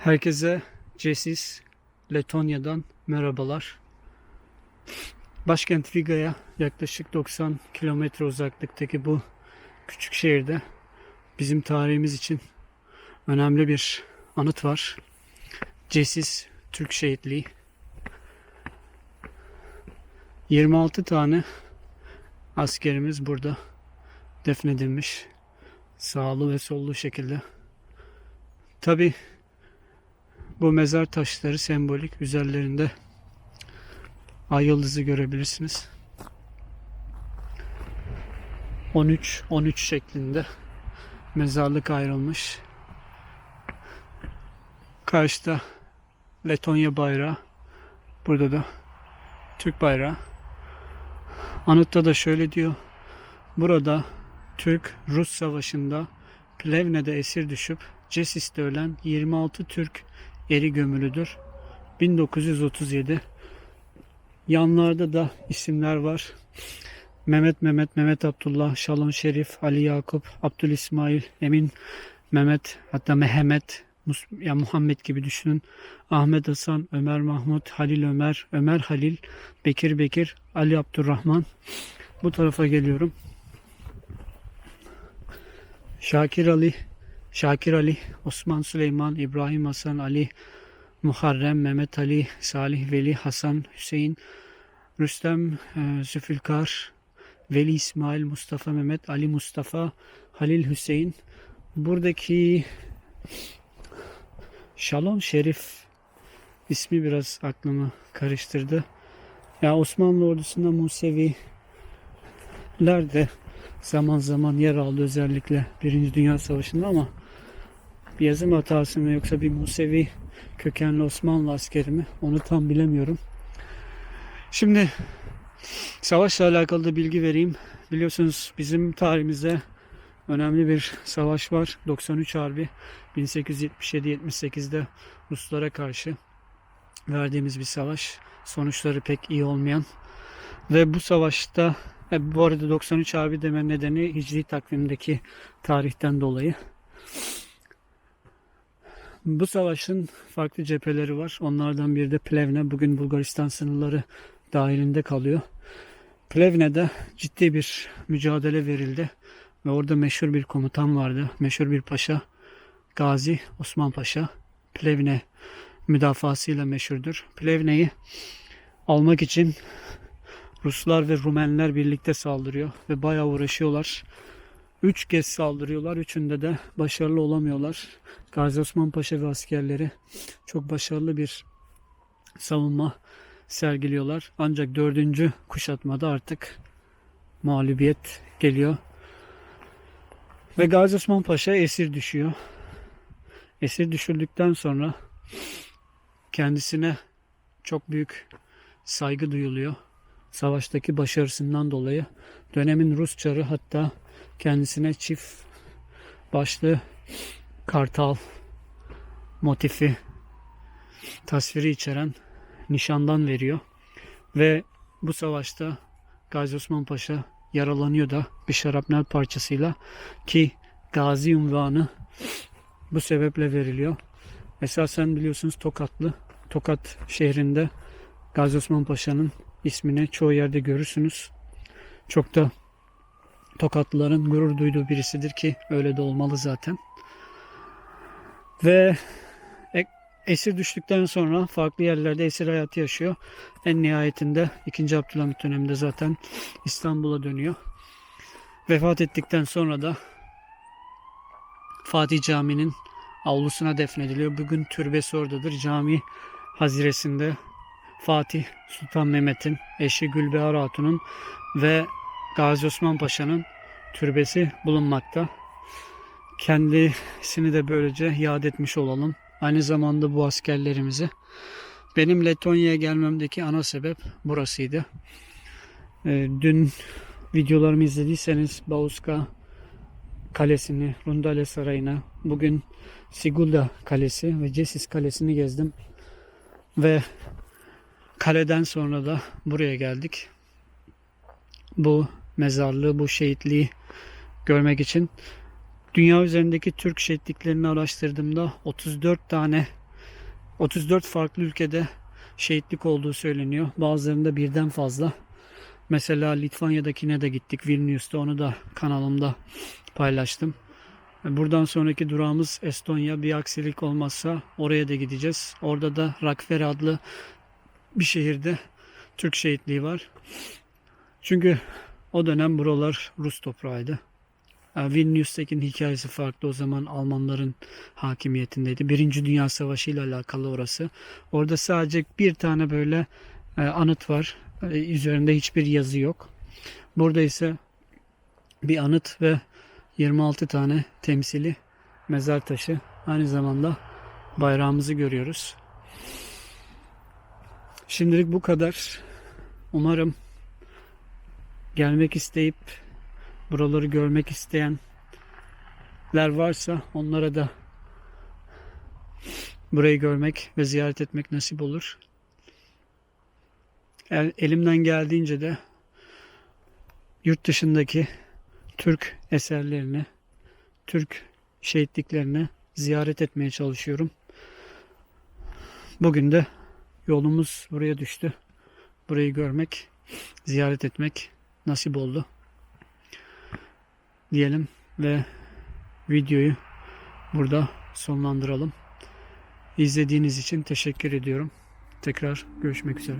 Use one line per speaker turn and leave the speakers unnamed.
Herkese Cesis, Letonya'dan merhabalar. Başkent Riga'ya yaklaşık 90 kilometre uzaklıktaki bu küçük şehirde bizim tarihimiz için önemli bir anıt var. Cesis Türk Şehitliği. 26 tane askerimiz burada defnedilmiş. Sağlı ve sollu şekilde. Tabi bu mezar taşları sembolik. Üzerlerinde ay yıldızı görebilirsiniz. 13 13 şeklinde mezarlık ayrılmış. Karşıda Letonya bayrağı. Burada da Türk bayrağı. Anıtta da şöyle diyor. Burada Türk-Rus savaşında Plevne'de esir düşüp Cesis'te ölen 26 Türk eri gömülüdür. 1937 Yanlarda da isimler var. Mehmet Mehmet, Mehmet Abdullah, Şalon Şerif, Ali Yakup, Abdül İsmail, Emin Mehmet, hatta Mehmet, ya Muhammed gibi düşünün. Ahmet Hasan, Ömer Mahmut, Halil Ömer, Ömer Halil, Bekir Bekir, Ali Abdurrahman. Bu tarafa geliyorum. Şakir Ali, Şakir Ali, Osman Süleyman, İbrahim Hasan Ali, Muharrem, Mehmet Ali, Salih Veli, Hasan, Hüseyin, Rüstem, e, Zülfikar, Veli İsmail, Mustafa Mehmet, Ali Mustafa, Halil Hüseyin. Buradaki Şalon Şerif ismi biraz aklımı karıştırdı. Ya Osmanlı ordusunda Museviler de zaman zaman yer aldı özellikle Birinci Dünya Savaşı'nda ama bir yazım hatası mı yoksa bir Musevi kökenli Osmanlı askeri mi onu tam bilemiyorum. Şimdi savaşla alakalı da bilgi vereyim. Biliyorsunuz bizim tarihimizde önemli bir savaş var. 93 Harbi 1877-78'de Ruslara karşı verdiğimiz bir savaş. Sonuçları pek iyi olmayan. Ve bu savaşta e, bu arada 93 Harbi deme nedeni Hicri takvimdeki tarihten dolayı. Bu savaşın farklı cepheleri var. Onlardan biri de Plevne. Bugün Bulgaristan sınırları dahilinde kalıyor. Plevne'de ciddi bir mücadele verildi. Ve orada meşhur bir komutan vardı. Meşhur bir paşa. Gazi Osman Paşa. Plevne müdafasıyla meşhurdur. Plevne'yi almak için Ruslar ve Rumenler birlikte saldırıyor. Ve bayağı uğraşıyorlar. Üç kez saldırıyorlar. Üçünde de başarılı olamıyorlar. Gazi Osman Paşa ve askerleri çok başarılı bir savunma sergiliyorlar. Ancak dördüncü kuşatmada artık mağlubiyet geliyor. Ve Gazi Osman Paşa esir düşüyor. Esir düşürdükten sonra kendisine çok büyük saygı duyuluyor. Savaştaki başarısından dolayı dönemin Rus çarı hatta kendisine çift başlı kartal motifi tasviri içeren nişandan veriyor. Ve bu savaşta Gazi Osman Paşa yaralanıyor da bir şarapnel parçasıyla ki Gazi unvanı bu sebeple veriliyor. Esasen biliyorsunuz Tokatlı. Tokat şehrinde Gazi Osman Paşa'nın ismini çoğu yerde görürsünüz. Çok da Tokatlıların gurur duyduğu birisidir ki öyle de olmalı zaten. Ve e- esir düştükten sonra farklı yerlerde esir hayatı yaşıyor. En nihayetinde 2. Abdülhamit döneminde zaten İstanbul'a dönüyor. Vefat ettikten sonra da Fatih Camii'nin avlusuna defnediliyor. Bugün türbesi oradadır. Cami haziresinde Fatih Sultan Mehmet'in eşi Gülbehar Hatun'un ve Gazi Osman Paşa'nın türbesi bulunmakta. Kendisini de böylece yad etmiş olalım. Aynı zamanda bu askerlerimizi. Benim Letonya'ya gelmemdeki ana sebep burasıydı. Ee, dün videolarımı izlediyseniz Bauska Kalesi'ni, Rundale Sarayı'na, bugün Sigulda Kalesi ve Cesis Kalesi'ni gezdim. Ve kaleden sonra da buraya geldik. Bu mezarlığı, bu şehitliği görmek için dünya üzerindeki Türk şehitliklerini araştırdığımda 34 tane 34 farklı ülkede şehitlik olduğu söyleniyor. Bazılarında birden fazla. Mesela Litvanya'dakine de gittik. Vilnius'ta onu da kanalımda paylaştım. Buradan sonraki durağımız Estonya. Bir aksilik olmazsa oraya da gideceğiz. Orada da Rakvere adlı bir şehirde Türk şehitliği var. Çünkü o dönem buralar Rus toprağıydı. Yani Vilnius'takinin hikayesi farklı. O zaman Almanların hakimiyetindeydi. Birinci Dünya Savaşı ile alakalı orası. Orada sadece bir tane böyle e, anıt var. E, üzerinde hiçbir yazı yok. Burada ise bir anıt ve 26 tane temsili mezar taşı. Aynı zamanda bayrağımızı görüyoruz. Şimdilik bu kadar. Umarım gelmek isteyip buraları görmek isteyenler varsa onlara da burayı görmek ve ziyaret etmek nasip olur. El- Elimden geldiğince de yurt dışındaki Türk eserlerini, Türk şehitliklerini ziyaret etmeye çalışıyorum. Bugün de yolumuz buraya düştü. Burayı görmek, ziyaret etmek nasip oldu. Diyelim ve videoyu burada sonlandıralım. İzlediğiniz için teşekkür ediyorum. Tekrar görüşmek üzere.